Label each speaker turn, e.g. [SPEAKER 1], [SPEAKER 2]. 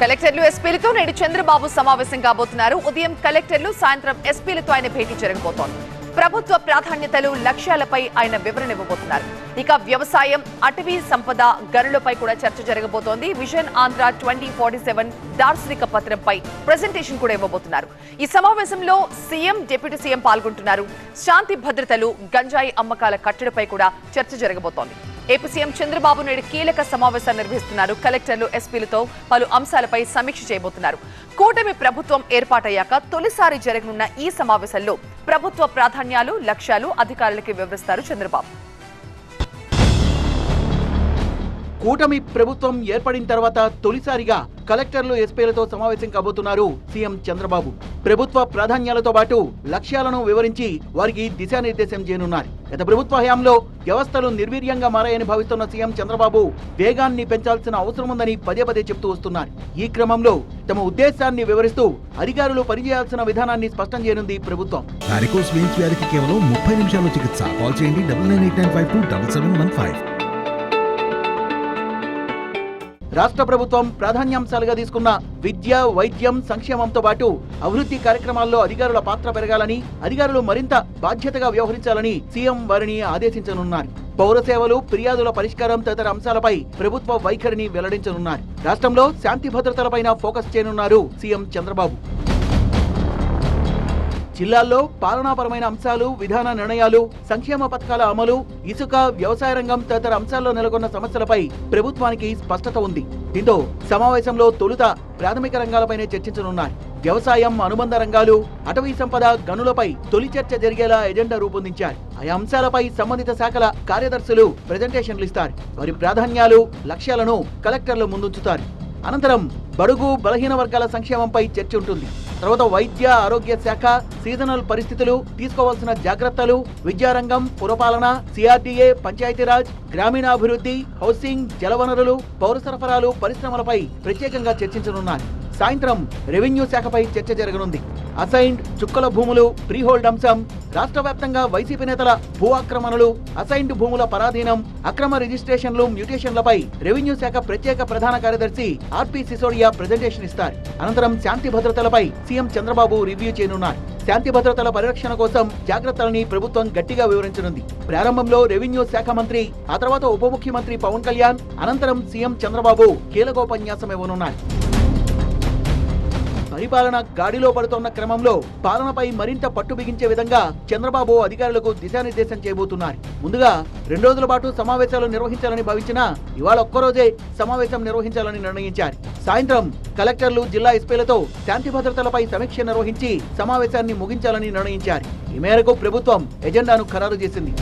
[SPEAKER 1] కలెక్టర్లు ఎస్పీలతో నేడు చంద్రబాబు సమావేశం కాబోతున్నారు. ఉదయం కలెక్టర్లు సాయంత్రం ఎస్పీలతో ఆయన భేటీ జరగబోతోంది. ప్రభుత్వ ప్రాధాన్యతలు లక్ష్యాలపై ఆయన వివరణ ఇవ్వబోతున్నారు. ఇక వ్యవసాయం అటవీ సంపద గనులపై కూడా చర్చ జరగబోతోంది. Vision Andhra twenty forty seven దార్శనిక పత్రంపై ప్రజెంటేషన్ కూడా ఇవ్వబోతున్నారు. ఈ సమావేశంలో సీఎం డిప్యూటీ సీఎం పాల్గొంటున్నారు. శాంతి భద్రతలు గంజాయి అమ్మకాల కట్టడిపై కూడా చర్చ జరగబోతోంది. ఏపీ సీఎం చంద్రబాబు నాయుడు కీలక సమావేశాలు నిర్వహిస్తున్నారు. కలెక్టర్లు ఎస్పీలతో పలు అంశాలపై సమీక్ష చేయబోతున్నారు. కూటమి ప్రభుత్వం ఏర్పాటయ్యాక తొలిసారి జరగనున్న ఈ సమావేశంలో ప్రభుత్వ ప్రాధాన్యాలు లక్ష్యాలు అధికారులకి వివరిస్తారు చంద్రబాబు.
[SPEAKER 2] కూటమి ప్రభుత్వం ఏర్పడిన తర్వాత తొలిసారిగా కలెక్టర్లు ఎస్పీలతో సమావేశం కాబోతున్నారు సీఎం చంద్రబాబు. ప్రభుత్వ ప్రాధాన్యాలతో పాటు లక్ష్యాలను వివరించి వారికి దిశానిర్దేశం చేయనున్నారు. గత ప్రభుత్వ హయాంలో వ్యవస్థలు నిర్వీర్యంగా మారాయని భావిస్తున్న సీఎం చంద్రబాబు వేగాన్ని పెంచాల్సిన అవసరం ఉందని పదే పదే చెబుతూ వస్తున్నారు. ఈ క్రమంలో తమ ఉద్దేశాన్ని వివరిస్తూ అధికారులు పనిచేయాల్సిన విధానాన్ని స్పష్టం చేయనుంది ప్రభుత్వం.
[SPEAKER 3] కేవలం ముప్పై నిమిషాల్లో చికిత్స. కాల్ చేయండి
[SPEAKER 2] రాష్ట్ర ప్రభుత్వం ప్రాధాన్యాంశాలుగా తీసుకున్న విద్య వైద్యం సంక్షేమంతో పాటు అభివృద్ధి కార్యక్రమాల్లో అధికారుల పాత్ర పెరగాలని అధికారులు మరింత బాధ్యతగా వ్యవహరించాలని సీఎం వారిని ఆదేశించనున్నారు. పౌర సేవలు ఫిర్యాదుల పరిష్కారం తదితర అంశాలపై ప్రభుత్వ వైఖరిని వెల్లడించనున్నారు. రాష్ట్రంలో శాంతి భద్రతలపైన ఫోకస్ చేయనున్నారు సీఎం చంద్రబాబు. జిల్లాల్లో పాలనాపరమైన అంశాలు విధాన నిర్ణయాలు సంక్షేమ పథకాల అమలు ఇసుక వ్యవసాయ రంగం తదితర అంశాల్లో నెలకొన్న సమస్యలపై ప్రభుత్వానికి స్పష్టత ఉంది. దీంతో సమావేశంలో తొలుత ప్రాథమిక రంగాలపైనే చర్చించనున్నారు వ్యవసాయం అనుబంధ రంగాలు అటవీ సంపద గనులపై తొలి చర్చ జరిగేలా ఎజెండా రూపొందించారు. ఆయా అంశాలపై సంబంధిత శాఖల కార్యదర్శులు ప్రజెంటేషన్లు ఇస్తారు. వారి ప్రాధాన్యాలు లక్ష్యాలను కలెక్టర్లు ముందుంచుతారు. అనంతరం బడుగు బలహీన వర్గాల సంక్షేమంపై చర్చ ఉంటుంది. తర్వాత వైద్య ఆరోగ్య శాఖ సీజనల్ పరిస్థితులు తీసుకోవాల్సిన జాగ్రత్తలు విద్యారంగం పురపాలన సిఆర్డీఏ పంచాయతీరాజ్ గ్రామీణాభివృద్ధి హౌసింగ్ జలవనరులు పౌర సరఫరాలు పరిశ్రమలపై ప్రత్యేకంగా చర్చించనున్నారు సాయంత్రం రెవెన్యూ శాఖపై చర్చ జరగనుంది. అసైన్డ్ చుక్కల భూములు ఫ్రీహోల్డ్ అంశం రాష్ట్ర వ్యాప్తంగా వైసీపీ నేతల భూ ఆక్రమణలు అసైన్డ్ భూముల పరాధీనం అక్రమ రిజిస్ట్రేషన్లు మ్యూటేషన్లపై రెవెన్యూ శాఖ ప్రత్యేక ప్రధాన కార్యదర్శి ఆర్పి సిసోడియా ప్రజెంటేషన్ ఇస్తారు. అనంతరం శాంతి భద్రతలపై సీఎం చంద్రబాబు రివ్యూ చేయనున్నారు. శాంతి భద్రతల పరిరక్షణ కోసం జాగ్రత్తలని ప్రభుత్వం గట్టిగా వివరించనుంది. ప్రారంభంలో రెవెన్యూ శాఖ మంత్రి ఆ తర్వాత ఉప ముఖ్యమంత్రి పవన్ కళ్యాణ్ అనంతరం సీఎం చంద్రబాబు కీలకోపన్యాసం ఇవ్వనున్నారు పరిపాలన గాడిలో పడుతున్న క్రమంలో పాలనపై మరింత పట్టు బిగించే విధంగా చంద్రబాబు అధికారులకు దిశానిర్దేశం చేయబోతున్నారు. ముందుగా రెండు రోజుల పాటు సమావేశాలు నిర్వహించాలని భావించినా ఇవాళ ఒక్కరోజే సమావేశం నిర్వహించాలని నిర్ణయించారు. సాయంత్రం కలెక్టర్లు జిల్లా ఎస్పీలతో శాంతి భద్రతలపై సమీక్ష నిర్వహించి సమావేశాన్ని ముగించాలని నిర్ణయించారు. ఈ మేరకు ప్రభుత్వం ఎజెండాను ఖరారు చేసింది.